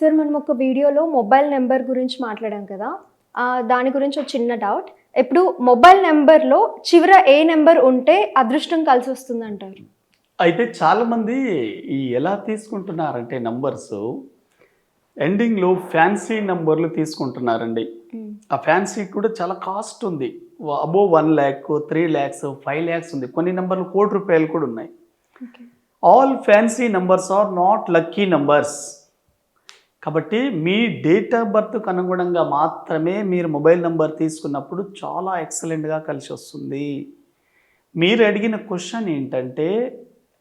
Sir మనం ఒక వీడియోలో మొబైల్ నెంబర్ గురించి మాట్లాడాం కదా. దాని గురించి ఒక చిన్న డౌట్. ఇప్పుడు మొబైల్ నెంబర్లో చివర ఏ నెంబర్ ఉంటే అదృష్టం కలిసి వస్తుంది అంటారు అయితే చాలామంది ఈ ఎలా తీసుకుంటున్నారంటే నంబర్స్ ఎండింగ్లో ఫ్యాన్సీ నంబర్లు తీసుకుంటున్నారండి. ఆ ఫ్యాన్సీ కూడా చాలా కాస్ట్ ఉంది. Above one lakh three lakhs five lakhs ఉంది. కొన్ని నెంబర్లు కోటి రూపాయలు కూడా ఉన్నాయి. All fancy numbers are not lucky numbers. కాబట్టి మీ డేట్ ఆఫ్ బర్త్కు అనుగుణంగా మాత్రమే మీరు మొబైల్ నెంబర్ తీసుకున్నప్పుడు చాలా ఎక్సలెంట్గా కలిసి వస్తుంది. మీరు అడిగిన క్వశ్చన్ ఏంటంటే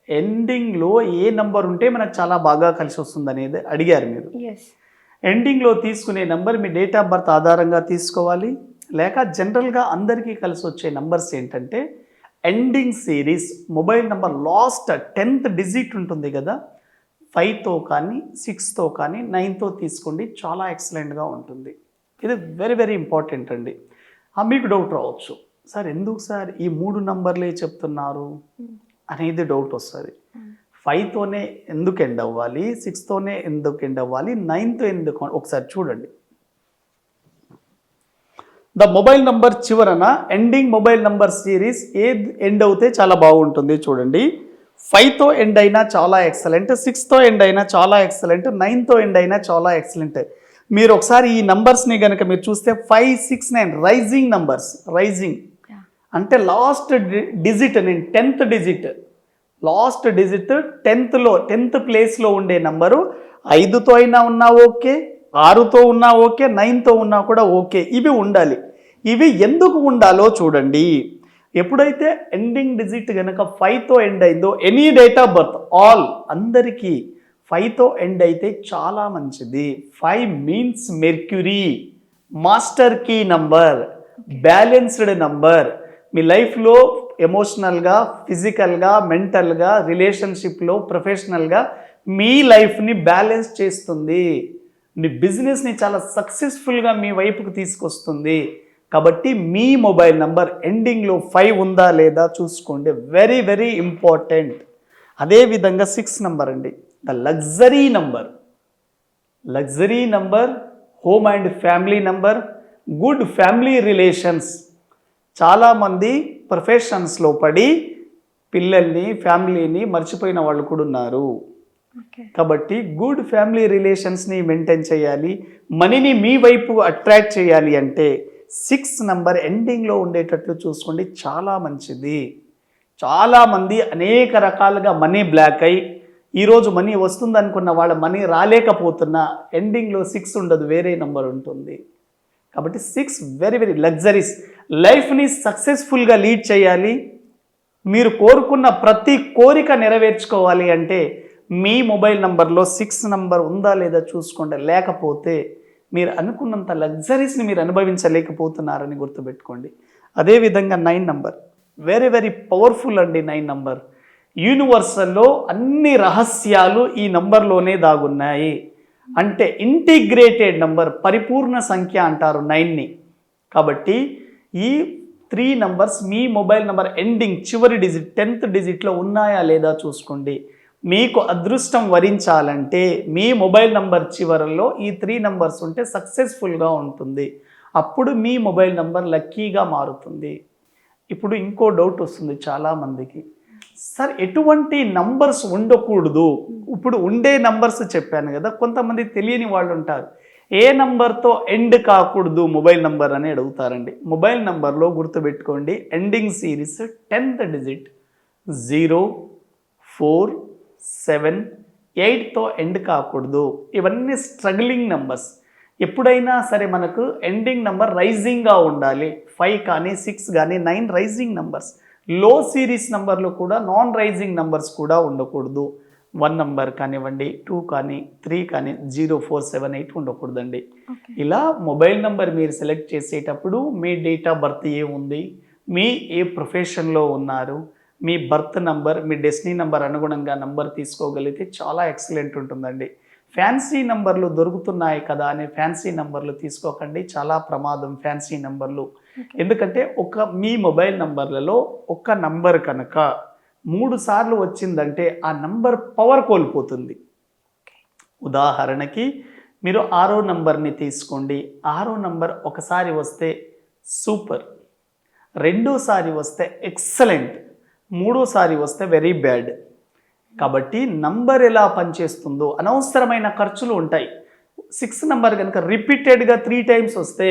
ఎండింగ్లో ఏ నంబర్ ఉంటే మనకు చాలా బాగా కలిసి వస్తుంది అనేది అడిగారు మీరు. ఎండింగ్లో తీసుకునే నంబర్ మీ డేట్ ఆఫ్ బర్త్ ఆధారంగా తీసుకోవాలి. లేక జనరల్గా అందరికీ కలిసి వచ్చే నంబర్స్ ఏంటంటే ending series mobile number last tenth digit ఉంటుంది కదా ఫైవ్తో కానీ సిక్స్తో కానీ నైన్తో తీసుకోండి. చాలా ఎక్సలెంట్గా ఉంటుంది. ఇది వెరీ వెరీ ఇంపార్టెంట్ అండి. ఆ, మీకు డౌట్ రావచ్చు. సార్ ఎందుకు సార్ ఈ మూడు నంబర్లే చెప్తున్నారు? అనేది డౌట్ వస్తుంది. ఫైవ్తోనే ఎందుకు ఎండ్ అవ్వాలి? సిక్స్తోనే ఎందుకు ఎండ్ అవ్వాలి? నైన్త్ ఎందుకు ఒకసారి చూడండి. ద మొబైల్ నంబర్ చివరన ఎండింగ్ మొబైల్ నంబర్ సిరీస్ ఏ ఎండ్ అవుతే చాలా బాగుంటుంది చూడండి. ఫైవ్తో ఎండ్ అయినా చాలా ఎక్సలెంట్ సిక్స్తో ఎండ్ అయినా చాలా ఎక్సలెంట్ నైన్తో ఎండ్ అయినా చాలా ఎక్సలెంట్. మీరు ఒకసారి ఈ నంబర్స్ని కనుక మీరు చూస్తే five six nine rising numbers rising. అంటే లాస్ట్ డిజిట్ నేను టెన్త్ డిజిట్. లాస్ట్ డిజిట్ టెన్త్లో టెన్త్ ప్లేస్లో ఉండే నంబరు ఐదుతో అయినా ఉన్నా ఓకే ఆరుతో ఉన్నా ఓకే నైన్తో ఉన్నా కూడా ఓకే. ఇవి ఉండాలి. ఇవి ఎందుకు ఉండాలో చూడండి. ఎప్పుడైతే ఎండింగ్ డిజిట్ కనుక ఫైవ్తో ఎండ్ అయిందో any date of birth all అందరికీ ఫైవ్తో ఎండ్ అయితే చాలా మంచిది. Five means mercury master key number balanced number మీ లైఫ్లో ఎమోషనల్గా ఫిజికల్గా మెంటల్గా రిలేషన్షిప్లో ప్రొఫెషనల్గా మీ లైఫ్ని బ్యాలెన్స్ చేస్తుంది. మీ బిజినెస్ని చాలా సక్సెస్ఫుల్గా మీ వైపుకు తీసుకొస్తుంది. కాబట్టి మీ మొబైల్ నంబర్ ఎండింగ్లో ఫైవ్ ఉందా లేదా చూసుకోండి. వెరీ వెరీ ఇంపార్టెంట్ అదేవిధంగా సిక్స్ నంబర్ అండి. The luxury number luxury number home and family number good family relations చాలామంది ప్రొఫెషన్స్లో పడి పిల్లల్ని ఫ్యామిలీని మర్చిపోయిన వాళ్ళు కూడా ఉన్నారు. కాబట్టి గుడ్ ఫ్యామిలీ రిలేషన్స్ని మెయింటైన్ చేయాలి. మనీని మీ వైపు అట్రాక్ట్ చేయాలి అంటే సిక్స్ నంబర్ ఎండింగ్లో ఉండేటట్లు చూసుకోండి. చాలా మంచిది. చాలామంది అనేక రకాలుగా మనీ బ్లాక్ అయి ఈరోజు మనీ వస్తుందనుకున్న వాళ్ళ మనీ రాలేకపోతున్నా ఎండింగ్లో సిక్స్ ఉండదు వేరే నంబర్ ఉంటుంది. కాబట్టి సిక్స్ వెరీ వెరీ లగ్జరీస్. లైఫ్ని సక్సెస్ఫుల్గా లీడ్ చేయాలి. మీరు కోరుకున్న ప్రతి కోరిక నెరవేర్చుకోవాలి అంటే మీ మొబైల్ నంబర్లో సిక్స్ నంబర్ ఉందా లేదా చూసుకోండి. లేకపోతే మీరు అనుకున్నంత లగ్జరీస్ని మీరు అనుభవించలేకపోతున్నారని గుర్తుపెట్టుకోండి. అదేవిధంగా nine number very very powerful అండి నైన్ నంబర్ యూనివర్సల్లో అన్ని రహస్యాలు ఈ నంబర్లోనే దాగున్నాయి. అంటే ఇంటిగ్రేటెడ్ నంబర్ పరిపూర్ణ సంఖ్య అంటారు నైన్ని కాబట్టి ఈ త్రీ నంబర్స్ మీ మొబైల్ నంబర్ ఎండింగ్ చివరి డిజిట్ టెన్త్ డిజిట్లో ఉన్నాయా లేదా చూసుకోండి. మీకు అదృష్టం వరించాలంటే మీ మొబైల్ నంబర్ చివరలో ఈ త్రీ నంబర్స్ ఉంటే సక్సెస్ఫుల్గా ఉంటుంది. అప్పుడు మీ మొబైల్ నంబర్ లక్కీగా మారుతుంది. ఇప్పుడు ఇంకో డౌట్ వస్తుంది చాలామందికి. సార్ ఎటువంటి నంబర్స్ ఉండకూడదు? ఇప్పుడు ఉండే నంబర్స్ చెప్పాను కదా కొంతమంది తెలియని వాళ్ళు ఉంటారు. ఏ నంబర్తో ఎండ్ కాకూడదు మొబైల్ నంబర్? అని అడుగుతారండి. మొబైల్ నంబర్లో గుర్తుపెట్టుకోండి ending series tenth digit zero four seven ఎయిట్తో end కాకూడదు. ఇవన్నీ స్ట్రగ్లింగ్ నంబర్స్. ఎప్పుడైనా సరే మనకు ఎండింగ్ నెంబర్ రైజింగ్గా ఉండాలి. ఫైవ్ కానీ సిక్స్ కానీ nine rising numbers. Low series నంబర్లు కూడా నాన్ రైజింగ్ నంబర్స్ కూడా ఉండకూడదు. వన్ నంబర్ కానివ్వండి టూ కానీ త్రీ కానీ జీరో ఫోర్ సెవెన్ ఎయిట్ ఉండకూడదండి. ఇలా మొబైల్ నంబర్ మీరు సెలెక్ట్ చేసేటప్పుడు మీ డేట్ ఆఫ్ బర్త్ ఏముంది మీ ఏ ప్రొఫెషన్లో ఉన్నారు? మీ బర్త్ నంబర్ మీ డెస్టినీ నంబర్ అనుగుణంగా నంబర్ తీసుకోగలిగితే చాలా ఎక్సలెంట్ ఉంటుందండి. ఫ్యాన్సీ నంబర్లు దొరుకుతున్నాయి కదా అని ఫ్యాన్సీ నంబర్లు తీసుకోకండి. చాలా ప్రమాదం ఫ్యాన్సీ నంబర్లు. ఎందుకంటే ఒక మీ మొబైల్ నంబర్లలో ఒక నంబర్ కనుక మూడు సార్లు వచ్చిందంటే ఆ నంబర్ పవర్ కోల్పోతుంది. ఉదాహరణకి మీరు ఆరో నంబర్ని తీసుకోండి. ఆరో నంబర్ ఒకసారి వస్తే సూపర్. రెండోసారి వస్తే ఎక్సలెంట్. మూడోసారి వస్తే వెరీ బ్యాడ్ కాబట్టి నంబర్ ఎలా పనిచేస్తుందో అనవసరమైన ఖర్చులు ఉంటాయి. సిక్స్ నంబర్ కనుక రిపీటెడ్గా త్రీ టైమ్స్ వస్తే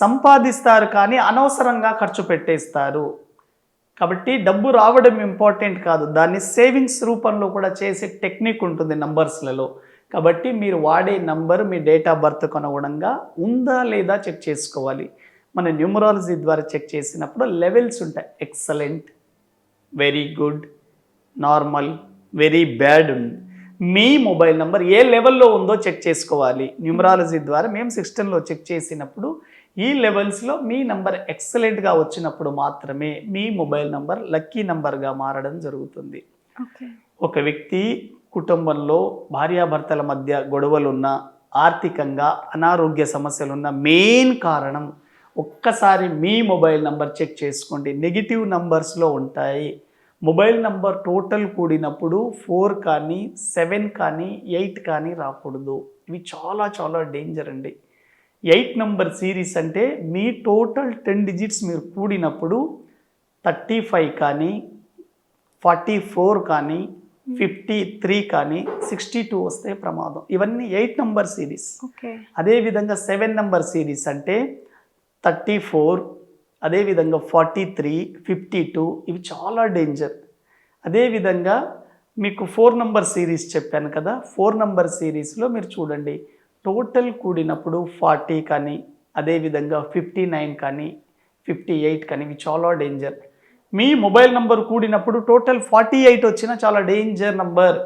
సంపాదిస్తారు కానీ అనవసరంగా ఖర్చు పెట్టేస్తారు. కాబట్టి డబ్బు రావడం ఇంపార్టెంట్ కాదు. దాన్ని సేవింగ్స్ రూపంలో కూడా చేసే టెక్నిక్ ఉంటుంది నంబర్స్లలో కాబట్టి మీరు వాడే నంబర్ మీ డేట్ ఆఫ్ బర్త్కు అనుగుణంగా ఉందా లేదా చెక్ చేసుకోవాలి. మన న్యూమరాలజీ ద్వారా చెక్ చేసినప్పుడు లెవెల్స్ ఉంటాయి. Excellent very good normal very bad ఉంది. మీ మొబైల్ నెంబర్ ఏ లెవెల్లో ఉందో చెక్ చేసుకోవాలి. న్యూమరాలజీ ద్వారా మేము సిస్టంలో చెక్ చేసినప్పుడు ఈ లెవెల్స్లో మీ నంబర్ ఎక్సలెంట్గా వచ్చినప్పుడు మాత్రమే మీ మొబైల్ నంబర్ లక్కీ నంబర్గా మారడం జరుగుతుంది. ఒక వ్యక్తి కుటుంబంలో భార్యాభర్తల మధ్య గొడవలున్న ఆర్థికంగా అనారోగ్య సమస్యలున్న మెయిన్ కారణం ఒక్కసారి మీ మొబైల్ నంబర్ చెక్ చేసుకోండి. నెగిటివ్ నంబర్స్లో ఉంటాయి. మొబైల్ నంబర్ టోటల్ కూడినప్పుడు ఫోర్ కానీ సెవెన్ కానీ ఎయిట్ కానీ రాకూడదు. ఇవి చాలా చాలా డేంజర్ అండి. ఎయిట్ నంబర్ సిరీస్ అంటే మీ టోటల్ టెన్ డిజిట్స్ మీరు కూడినప్పుడు థర్టీ ఫైవ్ కానీ ఫార్టీ ఫోర్ కానీ ఫిఫ్టీ త్రీ కానీ సిక్స్టీ టూ వస్తే ప్రమాదం. ఇవన్నీ ఎయిట్ నంబర్ సిరీస్. ఓకే. అదేవిధంగా సెవెన్ నంబర్ సిరీస్ అంటే థర్టీ ఫోర్ అదేవిధంగా ఫార్టీ త్రీ ఫిఫ్టీ టూ ఇవి చాలా డేంజర్. అదేవిధంగా మీకు ఫోర్ నంబర్ సిరీస్ చెప్పాను కదా ఫోర్ నంబర్ సిరీస్లో మీరు చూడండి టోటల్ కూడినప్పుడు ఫార్టీ కానీ అదేవిధంగా ఫిఫ్టీ నైన్ కానీ ఫిఫ్టీ ఎయిట్ కానీ ఇవి చాలా డేంజర్. మీ మొబైల్ నంబర్ కూడినప్పుడు టోటల్ ఫార్టీ ఎయిట్ వచ్చినా చాలా డేంజర్ నంబర్.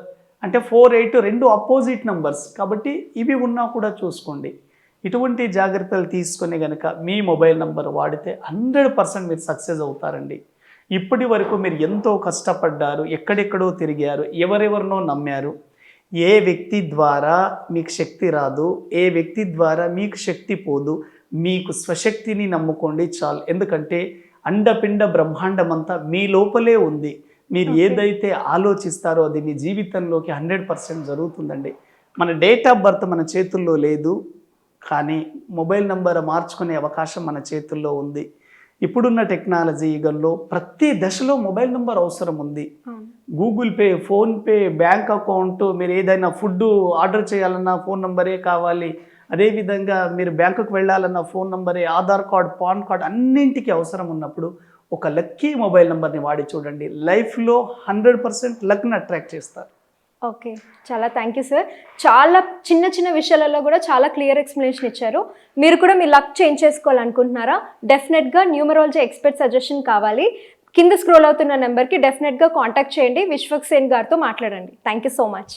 అంటే ఫోర్ ఎయిట్ రెండు అపోజిట్ నంబర్స్. కాబట్టి ఇవి ఉన్నా కూడా చూసుకోండి. ఇటువంటి జాగ్రత్తలు తీసుకొని కనుక మీ మొబైల్ నంబర్ వాడితే హండ్రెడ్ పర్సెంట్ మీరు సక్సెస్ అవుతారండి. ఇప్పటి వరకు మీరు ఎంతో కష్టపడ్డారు ఎక్కడెక్కడో తిరిగారు ఎవరెవరినో నమ్మారు. ఏ వ్యక్తి ద్వారా మీకు శక్తి రాదు ఏ వ్యక్తి ద్వారా మీకు శక్తి పోదు మీకు స్వశక్తిని నమ్ముకోండి చాలు. ఎందుకంటే అండపిండ బ్రహ్మాండం అంతా మీ లోపలే ఉంది. మీరు ఏదైతే ఆలోచిస్తారో అది మీ జీవితంలోకి హండ్రెడ్ పర్సెంట్ జరుగుతుందండి. మన డేట్ ఆఫ్ బర్త్ మన చేతుల్లో లేదు కానీ మొబైల్ నంబర్ మార్చుకునే అవకాశం మన చేతుల్లో ఉంది. ఇప్పుడున్న టెక్నాలజీ యుగంలో ప్రతి దశలో మొబైల్ నంబర్ అవసరం ఉంది. Google Pay PhonePe bank account మీరు ఏదైనా ఫుడ్ ఆర్డర్ చేయాలన్నా ఫోన్ నంబరే కావాలి. అదేవిధంగా మీరు బ్యాంకుకు వెళ్ళాలన్న ఫోన్ నంబరే ఆధార్ కార్డ్ పాన్ కార్డ్ అన్నింటికి అవసరం ఉన్నప్పుడు ఒక లక్కీ మొబైల్ నెంబర్ని వాడి చూడండి. లైఫ్లో హండ్రెడ్ పర్సెంట్ లక్ని అట్రాక్ట్ చేస్తారు. ఓకే. చాలా థ్యాంక్ యూ సార్. చాలా చిన్న చిన్న విషయాలలో కూడా చాలా క్లియర్ ఎక్స్ప్లెనేషన్ ఇచ్చారు. మీరు కూడా మీ లక్ చేంజ్ చేసుకోవాలనుకుంటున్నారా? డెఫినెట్గా న్యూమరాలజీ ఎక్స్పర్ట్ సజెషన్ కావాలి. కింద స్క్రోల్ అవుతున్న నెంబర్కి డెఫినెట్గా కాంటాక్ట్ చేయండి. విశ్వక్ సేన్ గారితో మాట్లాడండి. Thank you so much.